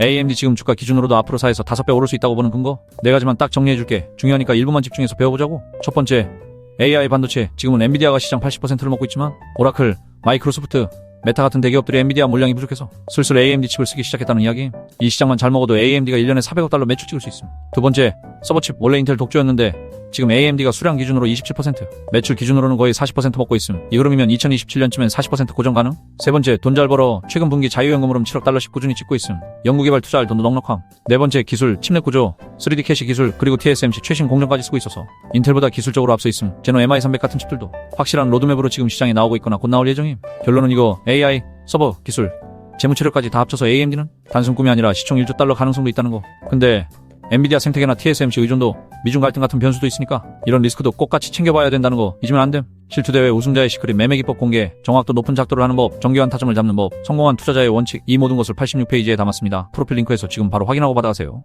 AMD 지금 주가 기준으로도 앞으로 4에서 5배 오를 수 있다고 보는 근거? 네 가지만 딱 정리해줄게. 중요하니까 일부만 집중해서 배워보자고. 첫 번째 AI 반도체. 지금은 엔비디아가 시장 80%를 먹고 있지만 오라클, 마이크로소프트, 메타 같은 대기업들이 엔비디아 물량이 부족해서 슬슬 AMD 칩을 쓰기 시작했다는 이야기. 이 시장만 잘 먹어도 AMD가 1년에 400억 달러 매출 찍을 수 있음 두 번째 서버 칩. 원래 인텔 독주였는데 지금 AMD가 수량 기준으로 27%, 매출 기준으로는 거의 40% 먹고 있음. 이 흐름이면 2027년쯤엔 40% 고정 가능? 세 번째, 돈 잘 벌어 최근 분기 자유연금 흐름 7억 달러씩 꾸준히 찍고 있음. 연구개발 투자할 돈도 넉넉함. 네 번째, 기술, 칩넷 구조, 3D 캐시 기술, 그리고 TSMC 최신 공정까지 쓰고 있어서 인텔보다 기술적으로 앞서 있음. 제노 MI300 같은 칩들도 확실한 로드맵으로 지금 시장에 나오고 있거나 곧 나올 예정임. 결론은 이거 AI, 서버, 기술, 재무체력까지 다 합쳐서 AMD는 단순 꿈이 아니라 시총 1조 달러 가능성도 있다는 거. 근데 엔비디아 생태계나 TSMC 의존도 미중 갈등 같은 변수도 있으니까 이런 리스크도 꼭 같이 챙겨봐야 된다는 거 잊으면 안 됨. 실투대회 우승자의 시크릿 매매기법 공개, 정확도 높은 작도를 하는 법, 정교한 타점을 잡는 법, 성공한 투자자의 원칙 이 모든 것을 86페이지에 담았습니다. 프로필 링크에서 지금 바로 확인하고 받아가세요.